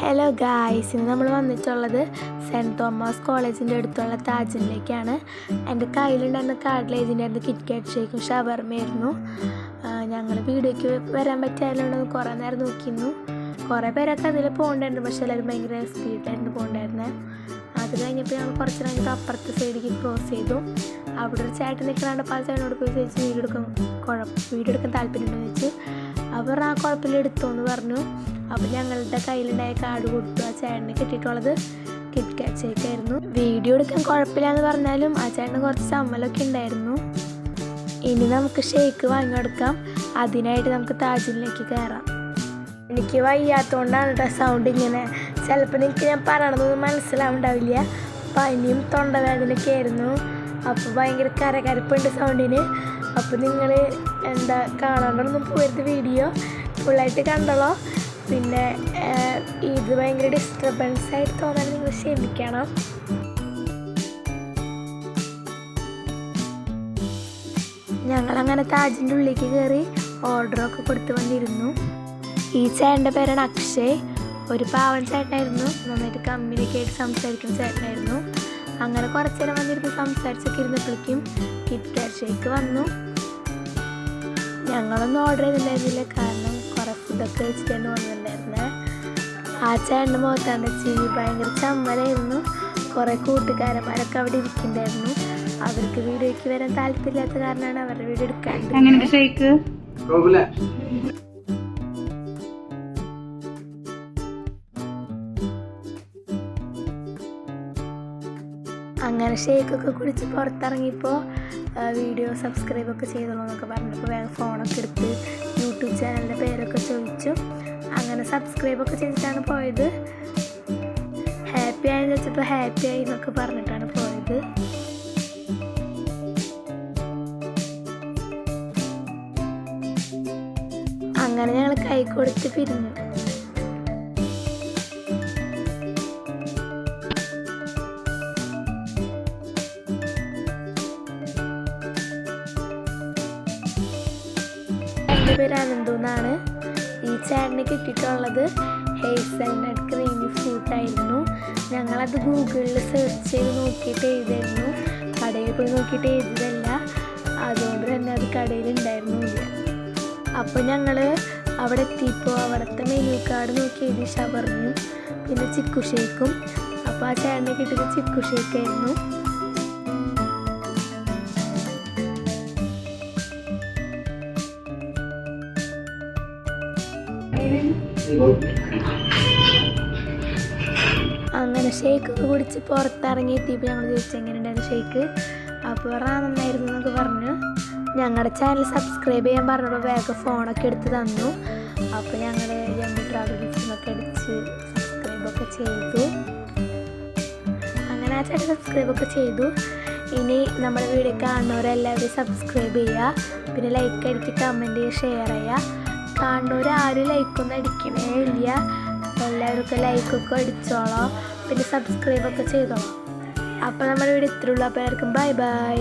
Hello guys ഇന്ന് നമ്മൾ വന്നിട്ടുള്ളത് സെന്റ് തോമസ് കോളേജിന്റെ അടുത്തുള്ള താജിനിലേക്കാണ് എന്റെ കയ്യിലുണ്ടായിരുന്ന കാർഡിൽ കിറ്റ് കാറ്റ് ഷേക്കും ഷവർമയായിരുന്നു ഞങ്ങൾ വീഡിയോയ്ക്ക് വരാൻ പറ്റാതിലുണ്ടെന്ന് കുറേ നേരം നോക്കിയിരുന്നു. കുറേ പേരൊക്കെ അതിൽ പോകണ്ടായിരുന്നു പക്ഷേ എല്ലാവരും ഭയങ്കര സ്പീഡിലായിരുന്നു പോകണ്ടായിരുന്നത് അത് കഴിഞ്ഞപ്പോൾ ഞങ്ങൾ കുറച്ച് കഴിഞ്ഞിട്ട് അപ്പുറത്തെ സൈഡിലേക്ക് ക്രോസ് ചെയ്തു. അവിടെ ഒരു ചേട്ടൻ നിൽക്കണാണ്ട് ആ ചേട്ടനോട് പോയി ചോദിച്ചു വീഡിയോ എടുക്കാൻ കുഴപ്പം വീഡിയോ എടുക്കാൻ താല്പര്യമുണ്ടെന്ന് ചോദിച്ചു. അവർ ആ കുഴപ്പമില്ല എന്ന് പറഞ്ഞു. അപ്പോൾ ഞങ്ങളുടെ കയ്യിലുണ്ടായ കാർഡ് കൊടുത്തു. ആ ചേട്ടനെ കിട്ടിയിട്ടുള്ളത് കിറ്റ് കാച്ചേക്കായിരുന്നു വീഡിയോ എടുക്കാൻ കുഴപ്പമില്ല എന്ന് പറഞ്ഞാലും ആ ചേട്ടന് കുറച്ച് ചമ്മലൊക്കെ ഉണ്ടായിരുന്നു. ഇനി നമുക്ക് ഷേക്ക് വാങ്ങിയെടുക്കാം അതിനായിട്ട് നമുക്ക് താജിലേക്ക് കയറാം. എനിക്ക് വയ്യാത്തതുകൊണ്ടാണ് സൗണ്ട് ഇങ്ങനെ. ചിലപ്പോൾ എനിക്ക് ഞാൻ പറയണതൊന്നും മനസ്സിലാവുണ്ടാവില്ല. പനിയും തൊണ്ടവേദനയൊക്കെ ആയിരുന്നു. അപ്പോൾ ഭയങ്കര കരകരപ്പുണ്ട് സൗണ്ടിന് അപ്പോൾ നിങ്ങൾ എന്താ കാണാണ്ടൊന്നും പോയത് വീഡിയോ ഫുള്ളായിട്ട് കണ്ടോളോ. പിന്നെ ഇത് ഭയങ്കര ഡിസ്റ്റർബൻസ് ആയിട്ട് തോന്നാൻ നിങ്ങൾ ക്ഷമിക്കണം. ഞങ്ങളങ്ങനെ താജിന്റെ ഉള്ളിലേക്ക് കയറി ഓർഡറൊക്കെ കൊടുത്തു വന്നിരുന്നു. ഈ ചേട്ടന്റെ പേരാണ് അക്ഷയ്. ഒരു പാവൻ ചേട്ടനായിരുന്നു. നന്നായിട്ട് കമ്മ്യൂണിക്കേറ്റ് സംസാരിക്കുന്ന ചേട്ടനായിരുന്നു. അങ്ങനെ കുറച്ചേരം വന്നിരുന്ന് സംസാരിച്ചൊക്കെ ഇരുന്നപ്പോഴേക്കും കിറ്റ് ഷേക്ക് വന്നു. ഞങ്ങളൊന്നും ഓർഡർ ചെയ്തിട്ടുണ്ടായിരുന്നില്ല. കാരണം കുറേ ഫുഡൊക്കെ വെച്ചിട്ടാണ് വന്നിട്ടുണ്ടായിരുന്നത് ആ ചേട്ടന്റെ മുഖത്താണ് ചിരി ഭയങ്കര ചമ്മലായിരുന്നു. കുറേ കൂട്ടുകാരന്മാരൊക്കെ അവിടെ ഇരിക്കുന്നുണ്ടായിരുന്നു. അവർക്ക് വീഡിയോയ്ക്ക് വരാൻ താല്പര്യമില്ലാത്ത കാരണമാണ് അവരുടെ വീഡിയോ എടുക്കാൻ അങ്ങനെ ഷേക്കൊക്കെ കുടിച്ച് പുറത്തിറങ്ങിയപ്പോൾ വീഡിയോ സബ്സ്ക്രൈബ് ഒക്കെ ചെയ്തോളൂ എന്നൊക്കെ പറഞ്ഞപ്പോൾ വേഗം ഫോണൊക്കെ എടുത്ത് യൂട്യൂബ് ചാനലിന്റെ പേരൊക്കെ ചോദിച്ചു. അങ്ങനെ സബ്സ്ക്രൈബ് ഒക്കെ ചെയ്തിട്ടാണ് പോയത്. ഹാപ്പി ആയെന്ന് വെച്ചപ്പോൾ ഹാപ്പി ആയി എന്നൊക്കെ പറഞ്ഞിട്ടാണ് പോയത്. അങ്ങനെ ഞങ്ങൾ കൈ കൊടുത്ത് പിരിഞ്ഞു. എന്റെ പേര് അനന്തു എന്നാണ്. ഈ ചേട്ടന് കിട്ടിയിട്ടുള്ളത് ഹേസൽനട്ട് ക്രീമി ഫ്രൂട്ട് ആയിരുന്നു. ഞങ്ങളത് ഗൂഗിളിൽ സെർച്ച് ചെയ്ത് നോക്കിയിട്ട് എഴുതായിരുന്നു. കടയിൽ പോയി നോക്കിയിട്ട് എഴുതിയതല്ല. അതുകൊണ്ട് തന്നെ അത് കടയിൽ ഉണ്ടായിരുന്നില്ല. അപ്പോൾ ഞങ്ങൾ അവിടെ എത്തിയപ്പോൾ അവിടുത്തെ മെനു കാർഡ് നോക്കി എഴുതി ഷവർന്നു പിന്നെ ചിക്കു ഷേക്കും അപ്പോൾ ആ ചേട്ടനെ കിട്ടിയത് ചിക്കു ഷേക്കായിരുന്നു അങ്ങനെ ഷേക്ക് കുടിച്ച് പുറത്തിറങ്ങി എത്തിയപ്പോൾ ഞങ്ങൾ ചോദിച്ചു എങ്ങനെയുണ്ടായിരുന്നു ഷേക്ക്? അപ്പോൾ പറഞ്ഞാൽ നന്നായിരുന്നു എന്നൊക്കെ പറഞ്ഞു. ഞങ്ങളുടെ ചാനൽ സബ്സ്ക്രൈബ് ചെയ്യാൻ പറഞ്ഞപ്പോൾ വേഗം ഫോണൊക്കെ എടുത്ത് തന്നു. അപ്പോൾ ഞങ്ങൾ ജമ്മു ട്രാവൽ ബിസിനൊക്കെ അടിച്ച് സബ്സ്ക്രൈബൊക്കെ ചെയ്തു. അങ്ങനെ ആ ചാനൽ സബ്സ്ക്രൈബൊക്കെ ചെയ്തു. ഇനി നമ്മുടെ വീഡിയോ കാണുന്നവരെല്ലാവരും സബ്സ്ക്രൈബ് ചെയ്യുക പിന്നെ ലൈക്ക് അടിച്ച് കമന്റ് ചെയ്യുക ഷെയർ ചെയ്യുക. കാണുന്നവർ ആരും ലൈക്കൊന്നും അടിക്കണേ ഇല്ല. എല്ലാവർക്കും ലൈക്കൊക്കെ അടിച്ചോളോ. പിന്നെ സബ്സ്ക്രൈബൊക്കെ ചെയ്തോളാം അപ്പോൾ നമ്മുടെ വീഡിയോ ഇത്രയുള്ളൂ അപ്പോൾ എല്ലാവർക്കും ബൈ ബൈ